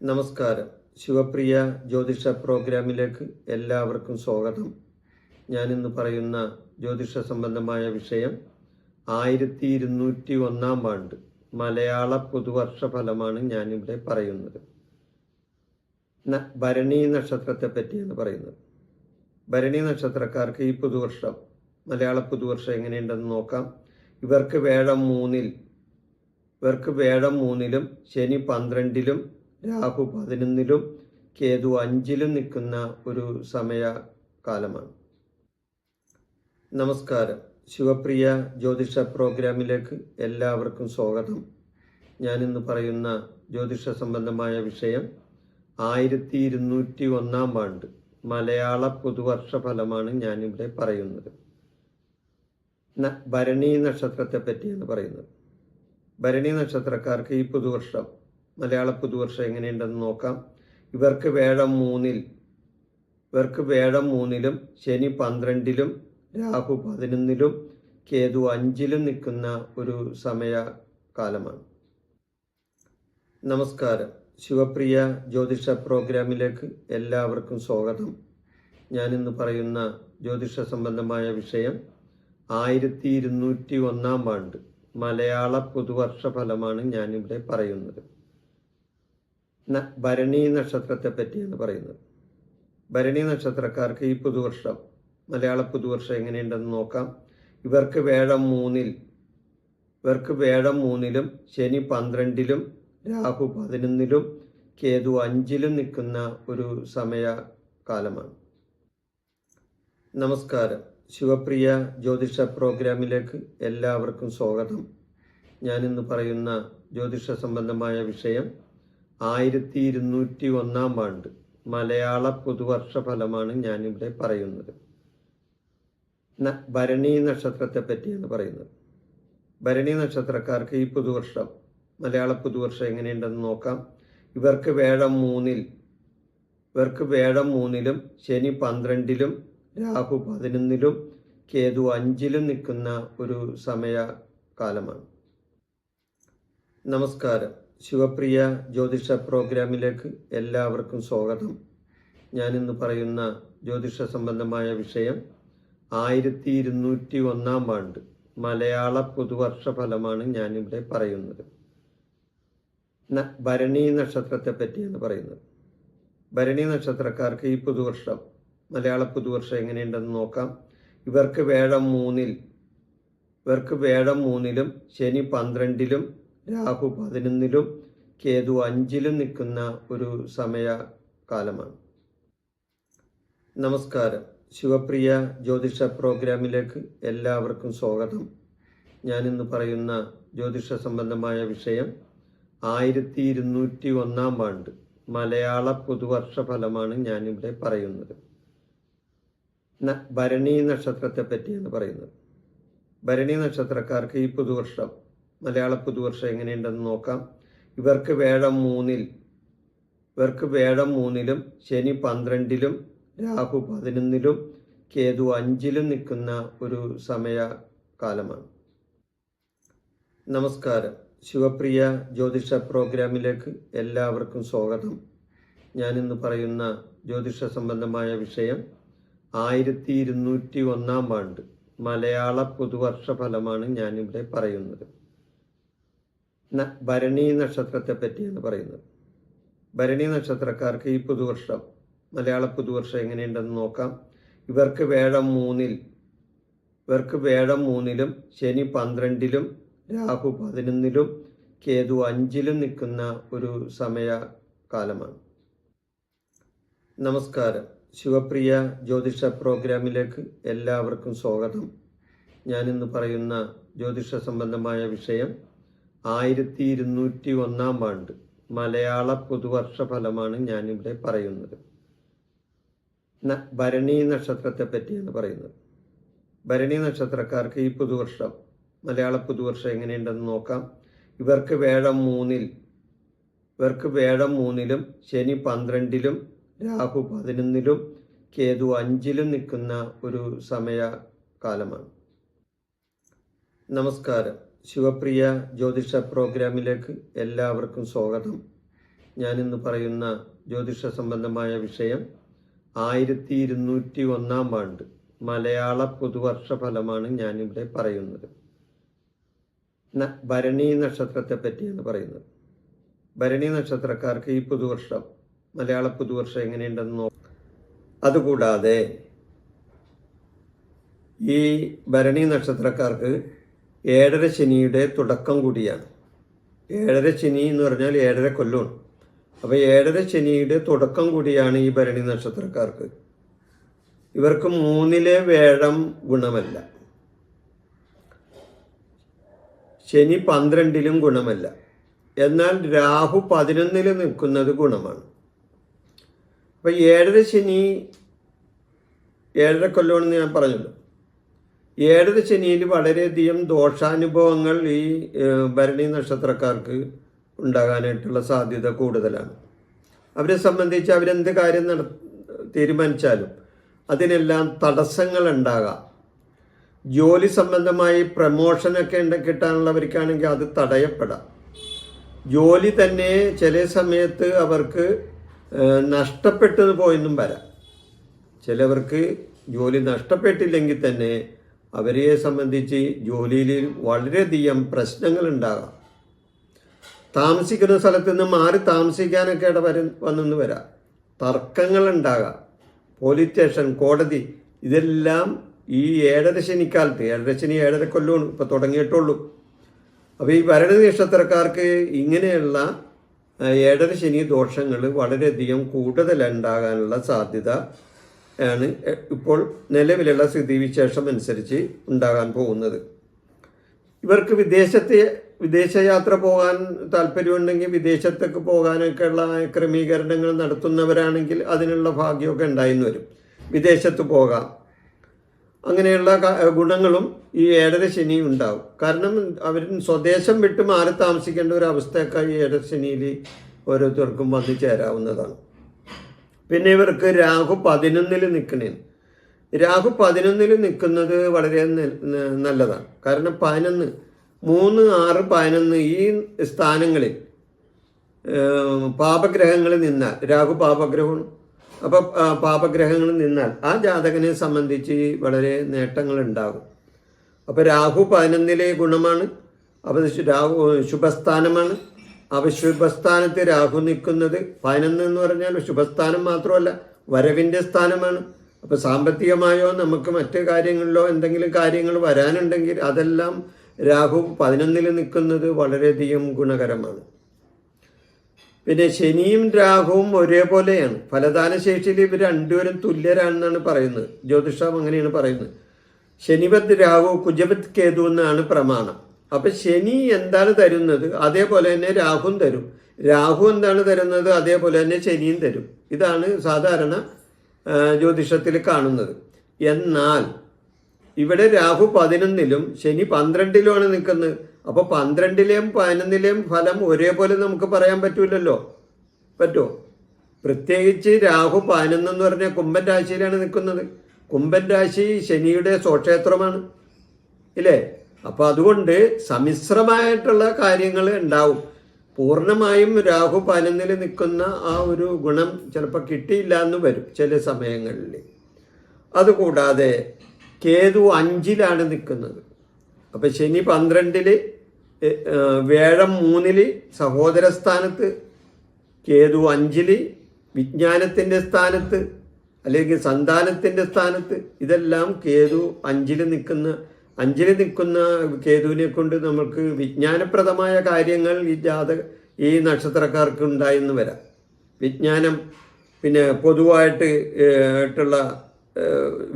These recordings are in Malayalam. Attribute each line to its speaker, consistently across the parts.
Speaker 1: നമസ്കാരം. ശിവപ്രിയ ജ്യോതിഷ പ്രോഗ്രാമിലേക്ക് എല്ലാവർക്കും സ്വാഗതം. ഞാനിന്ന് പറയുന്ന ജ്യോതിഷ സംബന്ധമായ വിഷയം ആയിരത്തി ഇരുന്നൂറ്റി ഒന്നാം ആണ്ട് മലയാള പുതുവർഷ ഫലമാണ് ഞാനിവിടെ പറയുന്നത്. ഭരണി നക്ഷത്രത്തെ പറ്റിയാണ് പറയുന്നത്. ഭരണി നക്ഷത്രക്കാർക്ക് ഈ പുതുവർഷം മലയാള പുതുവർഷം എങ്ങനെയുണ്ടെന്ന് നോക്കാം. ഇവർക്ക് വേഴം മൂന്നിൽ ഇവർക്ക് വേഴം മൂന്നിലും ശനി പന്ത്രണ്ടിലും രാഹു പതിനൊന്നിലും കേതു അഞ്ചിലും നിൽക്കുന്ന ഒരു സമയ കാലമാണ് നമസ്കാരം. ശിവപ്രിയ ജ്യോതിഷ പ്രോഗ്രാമിലേക്ക് എല്ലാവർക്കും സ്വാഗതം. ഞാനിന്ന് പറയുന്ന ജ്യോതിഷ സംബന്ധമായ വിഷയം ആയിരത്തി ഇരുന്നൂറ്റി ഒന്നാം ആണ്ട്. മലയാള പുതുവർഷ ഫലമാണ് ഞാനിവിടെ പറയുന്നത്. ഭരണി നക്ഷത്രത്തെ പറ്റിയാണ് പറയുന്നത്. ഭരണി നക്ഷത്രക്കാർക്ക് ഈ പുതുവർഷം മലയാള പുതുവർഷം എങ്ങനെയുണ്ടെന്ന് നോക്കാം. ഇവർക്ക് വേഴം മൂന്നിൽ ഇവർക്ക് വേഴം മൂന്നിലും ശനി പന്ത്രണ്ടിലും രാഹു പതിനൊന്നിലും കേതു അഞ്ചിലും നിൽക്കുന്ന ഒരു സമയ കാലമാണ് നമസ്കാരം. ശിവപ്രിയ ജ്യോതിഷ പ്രോഗ്രാമിലേക്ക് എല്ലാവർക്കും സ്വാഗതം. ഞാനിന്ന് പറയുന്ന ജ്യോതിഷ സംബന്ധമായ വിഷയം ആയിരത്തി ഇരുന്നൂറ്റി ഒന്നാം ആണ്ട് മലയാള പുതുവർഷ ഫലമാണ് ഞാനിവിടെ പറയുന്നത്. ഭരണി നക്ഷത്രത്തെ പറ്റിയാണ് പറയുന്നത്. ഭരണി നക്ഷത്രക്കാർക്ക് ഈ പുതുവർഷം മലയാള പുതുവർഷം എങ്ങനെയുണ്ടെന്ന് നോക്കാം. ഇവർക്ക് വേഴം മൂന്നിൽ ഇവർക്ക് വേഴം മൂന്നിലും ശനി പന്ത്രണ്ടിലും രാഹു പതിനൊന്നിലും കേതു അഞ്ചിലും നിൽക്കുന്ന ഒരു സമയ കാലമാണ് നമസ്കാരം. ശിവപ്രിയ ജ്യോതിഷ പ്രോഗ്രാമിലേക്ക് എല്ലാവർക്കും സ്വാഗതം. ഞാനിന്ന് പറയുന്ന ജ്യോതിഷ സംബന്ധമായ വിഷയം ആയിരത്തി ഇരുന്നൂറ്റി ഒന്നാം ആണ്ട്. മലയാള പുതുവർഷ ഫലമാണ് ഞാനിവിടെ പറയുന്നത്. ഭരണി നക്ഷത്രത്തെ പറ്റിയാണ് പറയുന്നത്. ഭരണി നക്ഷത്രക്കാർക്ക് ഈ പുതുവർഷം മലയാള പുതുവർഷം എങ്ങനെയുണ്ടെന്ന് നോക്കാം. ഇവർക്ക് വേഴം മൂന്നിൽ ഇവർക്ക് വേഴം മൂന്നിലും ശനി പന്ത്രണ്ടിലും രാഹു പതിനൊന്നിലും കേതു അഞ്ചിലും നിൽക്കുന്ന ഒരു സമയ കാലമാണ്. നമസ്കാരം. ശിവപ്രിയ ജ്യോതിഷ പ്രോഗ്രാമിലേക്ക് എല്ലാവർക്കും സ്വാഗതം. ഞാനിന്ന് പറയുന്ന ജ്യോതിഷ സംബന്ധമായ വിഷയം ആയിരത്തി ഇരുന്നൂറ്റി ഒന്നാം ആണ്ട്. മലയാള പുതുവർഷ ഫലമാണ് ഞാനിവിടെ പറയുന്നത്. ഭരണി നക്ഷത്രത്തെ പറ്റിയാണ് പറയുന്നത്. ഭരണി നക്ഷത്രക്കാർക്ക് ഈ പുതുവർഷം മലയാള പുതുവർഷം എങ്ങനെയുണ്ടെന്ന് നോക്കാം. ഇവർക്ക് വേഴം മൂന്നിൽ ഇവർക്ക് വേഴം മൂന്നിലും ശനി പന്ത്രണ്ടിലും രാഹു പതിനൊന്നിലും കേതു അഞ്ചിലും നിൽക്കുന്ന ഒരു സമയ കാലമാണ്. നമസ്കാരം. ശിവപ്രിയ ജ്യോതിഷ പ്രോഗ്രാമിലേക്ക് എല്ലാവർക്കും സ്വാഗതം. ഞാനിന്ന് പറയുന്ന ജ്യോതിഷ സംബന്ധമായ വിഷയം ആയിരത്തി ഇരുന്നൂറ്റി ഒന്നാം ആണ്ട്. മലയാള പുതുവർഷ ഫലമാണ് ഞാനിവിടെ പറയുന്നത്. ഭരണി നക്ഷത്രത്തെ പറ്റിയാണ് പറയുന്നത്. ഭരണി നക്ഷത്രക്കാർക്ക് ഈ പുതുവർഷം മലയാള പുതുവർഷം എങ്ങനെയുണ്ടെന്ന് നോക്കാം. ഇവർക്ക് വേഴം മൂന്നിൽ ഇവർക്ക് വേഴം മൂന്നിലും ശനി പന്ത്രണ്ടിലും രാഹു പതിനൊന്നിലും കേതു അഞ്ചിലും നിൽക്കുന്ന ഒരു സമയ കാലമാണ്. നമസ്കാരം. ശിവപ്രിയ ജ്യോതിഷ പ്രോഗ്രാമിലേക്ക് എല്ലാവർക്കും സ്വാഗതം. ഞാനിന്ന് പറയുന്ന ജ്യോതിഷ സംബന്ധമായ വിഷയം ആയിരത്തി ഇരുന്നൂറ്റി ഒന്നാം ആണ്ട് മലയാള പുതുവർഷ ഫലമാണ് ഞാനിവിടെ പറയുന്നത്. ഭരണി നക്ഷത്രത്തെ പറ്റിയാണ് പറയുന്നത്. ഭരണി നക്ഷത്രക്കാർക്ക് ഈ പുതുവർഷം മലയാള പുതുവർഷം എങ്ങനെയുണ്ടെന്ന് നോക്കാം. ഇവർക്ക് വേഴം മൂന്നിൽ ഇവർക്ക് വേഴം മൂന്നിലും ശനി പന്ത്രണ്ടിലും രാഹു പതിനൊന്നിലും കേതു അഞ്ചിലും നിൽക്കുന്ന ഒരു സമയ കാലമാണ് നമസ്കാരം. ശിവപ്രിയ ജ്യോതിഷ പ്രോഗ്രാമിലേക്ക് എല്ലാവർക്കും സ്വാഗതം. ഞാനിന്ന് പറയുന്ന ജ്യോതിഷ സംബന്ധമായ വിഷയം ആയിരത്തി ഇരുന്നൂറ്റി ഒന്നാം ആണ്ട് മലയാള പുതുവർഷ ഫലമാണ് ഞാനിവിടെ പറയുന്നത്. ഭരണി നക്ഷത്രത്തെ പറ്റിയാണ് പറയുന്നത്. ഭരണി നക്ഷത്രക്കാർക്ക് ഈ പുതുവർഷം മലയാള പുതുവർഷം എങ്ങനെയുണ്ടെന്ന് നോക്കാം. ഇവർക്ക് വേഴം മൂന്നിൽ ഇവർക്ക് വേഴം മൂന്നിലും ശനി പന്ത്രണ്ടിലും രാഹു പതിനൊന്നിലും കേതു അഞ്ചിലും നിൽക്കുന്ന ഒരു സമയ കാലമാണ്. നമസ്കാരം. ശിവപ്രിയ ജ്യോതിഷ പ്രോഗ്രാമിലേക്ക് എല്ലാവർക്കും സ്വാഗതം. ഞാനിന്ന് പറയുന്ന ജ്യോതിഷ സംബന്ധമായ വിഷയം ആയിരത്തി ഇരുന്നൂറ്റി ഒന്നാം ആണ്ട്. മലയാള പുതുവർഷ ഫലമാണ് ഞാനിവിടെ പറയുന്നത്. ഭരണി നക്ഷത്രത്തെ പറ്റിയാണ് പറയുന്നത്. ഭരണി നക്ഷത്രക്കാർക്ക് ഈ പുതുവർഷം മലയാള പുതുവർഷം എങ്ങനെയുണ്ടെന്ന് നോ അതുകൂടാതെ ഈ ഭരണി നക്ഷത്രക്കാർക്ക് ഏഴര ശനിയുടെ തുടക്കം കൂടിയാണ്. ഏഴര ശനി എന്ന് പറഞ്ഞാൽ ഏഴര കൊല്ലമാണ് അപ്പോൾ ഏഴര ശനിയുടെ തുടക്കം കൂടിയാണ് ഈ ഭരണി നക്ഷത്രക്കാർക്ക്. ഇവർക്ക് മൂന്നിലെ വേഴം ഗുണമല്ല. ശനി പന്ത്രണ്ടിലും ഗുണമല്ല. എന്നാൽ രാഹു പതിനൊന്നിൽ നിൽക്കുന്നത് ഗുണമാണ്. അപ്പൊ ഏഴര ശനി ഏഴര കൊല്ലമാണെന്ന് ഞാൻ പറഞ്ഞല്ലോ. ഏഴര ശനിയിൽ വളരെയധികം ദോഷാനുഭവങ്ങൾ ഈ ഭരണി നക്ഷത്രക്കാർക്ക് ഉണ്ടാകാനായിട്ടുള്ള സാധ്യത കൂടുതലാണ്. അവരെ സംബന്ധിച്ച് അവരെന്ത് കാര്യം നട തീരുമാനിച്ചാലും അതിനെല്ലാം തടസ്സങ്ങൾ ഉണ്ടാകാം. ജോലി സംബന്ധമായി പ്രമോഷനൊക്കെ ഉണ്ട് കിട്ടാനുള്ളവർക്കാണെങ്കിൽ അത് തടയപ്പെടാം. ജോലി തന്നെ ചില സമയത്ത് അവർക്ക് ഏഹ്, നഷ്ടപ്പെട്ടു പോയെന്നും വരാം. ചിലവർക്ക് ജോലി നഷ്ടപ്പെട്ടില്ലെങ്കിൽ തന്നെ അവരെ സംബന്ധിച്ച് ജോലിയിൽ വളരെയധികം പ്രശ്നങ്ങൾ ഉണ്ടാകാം. താമസിക്കുന്ന സ്ഥലത്ത് നിന്ന് മാറി താമസിക്കാനൊക്കെ ഇട വരും വന്നെന്ന് വരാം. തർക്കങ്ങൾ ഉണ്ടാകാം. പോലീസ് സ്റ്റേഷൻ കോടതി ഇതെല്ലാം ഈ ഏഴര ശനിക്കാലത്ത് ഏഴര ശനി ഏഴര കൊല്ലമാണ് ഇപ്പോൾ തുടങ്ങിയിട്ടുള്ളൂ. അപ്പോൾ ഈ ഭരണ നക്ഷത്രക്കാർക്ക് ഇങ്ങനെയുള്ള ഏഴര ശനി ദോഷങ്ങൾ വളരെയധികം കൂടുതലുണ്ടാകാനുള്ള സാധ്യത ആണ് ഇപ്പോൾ നിലവിലുള്ള സ്ഥിതിവിശേഷം അനുസരിച്ച് ഉണ്ടാകാൻ പോകുന്നത്. ഇവർക്ക് വിദേശത്തെ വിദേശയാത്ര പോകാൻ താല്പര്യമുണ്ടെങ്കിൽ വിദേശത്തേക്ക് പോകാനൊക്കെയുള്ള ക്രമീകരണങ്ങൾ നടത്തുന്നവരാണെങ്കിൽ അതിനുള്ള ഭാഗ്യമൊക്കെ ഉണ്ടായിരുന്നു വരും. വിദേശത്ത് പോകാം. അങ്ങനെയുള്ള ഗുണങ്ങളും ഈ ഏഴര ശനി ഉണ്ടാവും. കാരണം അവർ സ്വദേശം വിട്ട് മാറി താമസിക്കേണ്ട ഒരു അവസ്ഥയൊക്കെ ഈ ഏഴര ശനിയിൽ ഓരോരുത്തർക്കും വന്നു ചേരാവുന്നതാണ്. പിന്നെ ഇവർക്ക് രാഹു പതിനൊന്നിൽ നിൽക്കണേ രാഹു പതിനൊന്നിൽ നിൽക്കുന്നത് വളരെ നല്ലതാണ്. കാരണം പതിനൊന്ന് മൂന്ന് ആറ് പതിനൊന്ന് ഈ സ്ഥാനങ്ങളിൽ പാപഗ്രഹങ്ങളിൽ നിന്നാൽ രാഹു പാപഗ്രഹമാണ് അപ്പൊ പാപഗ്രഹങ്ങളിൽ നിന്നാൽ ആ ജാതകനെ സംബന്ധിച്ച് വളരെ നേട്ടങ്ങൾ ഉണ്ടാകും അപ്പൊ രാഹു പതിനൊന്നിലെ ഗുണമാണ്. അപ്പൊ രാഹു ശുഭസ്ഥാനമാണ്. അപ്പൊ ശുഭസ്ഥാനത്ത് രാഹു നിൽക്കുന്നത് പതിനൊന്ന് എന്ന് പറഞ്ഞാൽ ശുഭസ്ഥാനം മാത്രമല്ല വരവിന്റെ സ്ഥാനമാണ്. അപ്പൊ സാമ്പത്തികമായോ നമുക്ക് മറ്റു കാര്യങ്ങളിലോ എന്തെങ്കിലും കാര്യങ്ങൾ വരാനുണ്ടെങ്കിൽ അതെല്ലാം രാഹു പതിനൊന്നിൽ നിൽക്കുന്നത് വളരെയധികം ഗുണകരമാണ്. പിന്നെ ശനിയും രാഹുവും ഒരേപോലെയാണ്. ഫലദാന ശേഷിയിൽ ഇവർ രണ്ടുപേരും തുല്യരാണെന്നാണ് പറയുന്നത്. ജ്യോതിഷം അങ്ങനെയാണ് പറയുന്നത്. ശനിപത് രാഹു കുജപത് കേതു എന്നാണ് പ്രമാണം. അപ്പൊ ശനി എന്താണ് തരുന്നത്? അതേപോലെ തന്നെ രാഹുവും തരും. രാഹു എന്താണ് തരുന്നത്? അതേപോലെ തന്നെ ശനിയും തരും. ഇതാണ് സാധാരണ ജ്യോതിഷത്തിൽ കാണുന്നത്. എന്നാൽ ഇവിടെ രാഹു പതിനൊന്നിലും ശനി പന്ത്രണ്ടിലുമാണ് നിൽക്കുന്നത്. അപ്പൊ പന്ത്രണ്ടിലെയും പതിനൊന്നിലെയും ഫലം ഒരേപോലെ നമുക്ക് പറയാൻ പറ്റൂലല്ലോ. പറ്റുമോ പ്രത്യേകിച്ച് രാഹു പതിനൊന്ന് എന്ന് പറഞ്ഞാൽ കുംഭൻ രാശിയിലാണ് നിൽക്കുന്നത്. കുംഭൻ രാശി ശനിയുടെ സ്വക്ഷേത്രമാണ്. ഇല്ലേ? അപ്പൊ അതുകൊണ്ട് സമ്മിശ്രമായിട്ടുള്ള കാര്യങ്ങൾ ഉണ്ടാവും. പൂർണമായും രാഹു പതിനൊന്നിൽ നിൽക്കുന്ന ആ ഒരു ഗുണം ചിലപ്പോൾ കിട്ടിയില്ല എന്ന് വരും ചില സമയങ്ങളിൽ. അതുകൂടാതെ കേതു അഞ്ചിലാണ് നിൽക്കുന്നത്. അപ്പം ശനി ഏ, വേഴം മൂന്നിൽ സഹോദര സ്ഥാനത്ത് കേതു അഞ്ചിൽ വിജ്ഞാനത്തിന്റെ സ്ഥാനത്ത് അല്ലെങ്കിൽ സന്താനത്തിന്റെ സ്ഥാനത്ത് ഇതെല്ലാം കേതു അഞ്ചിൽ നിൽക്കുന്ന അഞ്ചിൽ നിൽക്കുന്ന കേതുവിനെ കൊണ്ട് നമുക്ക് വിജ്ഞാനപ്രദമായ കാര്യങ്ങൾ ഈ ജാതക ഈ നക്ഷത്രക്കാർക്ക് ഉണ്ടായെന്ന് വരാം. വിജ്ഞാനം പിന്നെ പൊതുവായിട്ട് ആയിട്ടുള്ള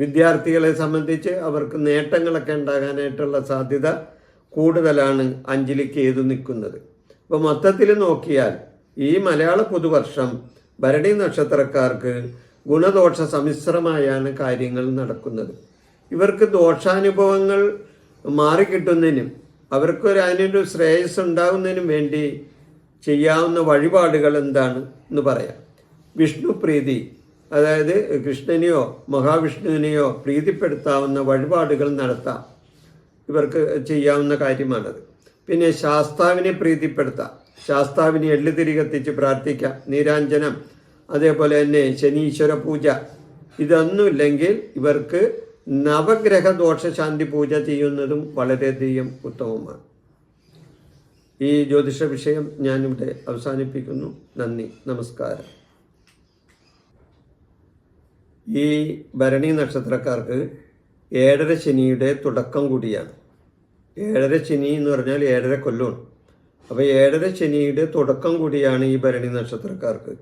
Speaker 1: വിദ്യാർത്ഥികളെ സംബന്ധിച്ച് അവർക്ക് നേട്ടങ്ങളൊക്കെ ഉണ്ടാകാനായിട്ടുള്ള സാധ്യത കൂടുതലാണ് അഞ്ജലിക്ക് കേതു നിൽക്കുന്നത്. അപ്പോൾ മൊത്തത്തിൽ നോക്കിയാൽ ഈ മലയാള പുതുവർഷം ഭരണി നക്ഷത്രക്കാർക്ക് ഗുണദോഷ സമ്മിശ്രമായാണ് കാര്യങ്ങൾ നടക്കുന്നത്. ഇവർക്ക് ദോഷാനുഭവങ്ങൾ മാറിക്കിട്ടുന്നതിനും അവർക്കൊരു അതിനൊരു ശ്രേയസ് ഉണ്ടാകുന്നതിനും വേണ്ടി ചെയ്യാവുന്ന വഴിപാടുകൾ എന്താണ് എന്ന് പറയാം. വിഷ്ണു പ്രീതി അതായത് കൃഷ്ണനെയോ മഹാവിഷ്ണുവിനെയോ പ്രീതിപ്പെടുത്താവുന്ന വഴിപാടുകൾ നടത്താം. ഇവർക്ക് ചെയ്യാവുന്ന കാര്യമാണത്. പിന്നെ ശാസ്താവിനെ പ്രീതിപ്പെടുത്താം. ശാസ്താവിനെ എള്ളുതിരി കത്തിച്ച് പ്രാർത്ഥിക്കാം. നീരാഞ്ജനം അതേപോലെ തന്നെ ശനീശ്വര പൂജ. ഇതൊന്നുമില്ലെങ്കിൽ ഇവർക്ക് നവഗ്രഹ ദോഷശാന്തി പൂജ ചെയ്യുന്നതും വളരെയധികം ഉത്തമമാണ്. ഈ ജ്യോതിഷ വിഷയം ഞാനിവിടെ അവസാനിപ്പിക്കുന്നു. നന്ദി. നമസ്കാരം. ഈ ഭരണി നക്ഷത്രക്കാർക്ക് ഏഴര ശനിയുടെ തുടക്കം കൂടിയാണ്. ഏഴര ശനി എന്ന് പറഞ്ഞാൽ ഏഴര കൊല്ലമാണ് അപ്പോൾ ഏഴര ശനിയുടെ തുടക്കം കൂടിയാണ് ഈ ഭരണി നക്ഷത്രക്കാർക്ക്.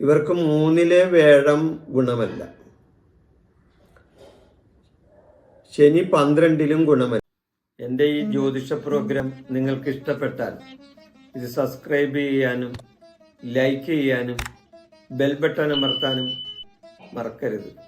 Speaker 1: ഇവർക്ക് മൂന്നിലെ വേഴം ഗുണമല്ല. ശനി പന്ത്രണ്ടിലും ഗുണമല്ല. എന്റെ ഈ ജ്യോതിഷ പ്രോഗ്രാം നിങ്ങൾക്ക് ഇഷ്ടപ്പെട്ടാൽ ഇത് സബ്സ്ക്രൈബ് ചെയ്യാനും ലൈക്ക് ചെയ്യാനും ബെൽ ബട്ടൺ അമർത്താനും മറക്കരുത്.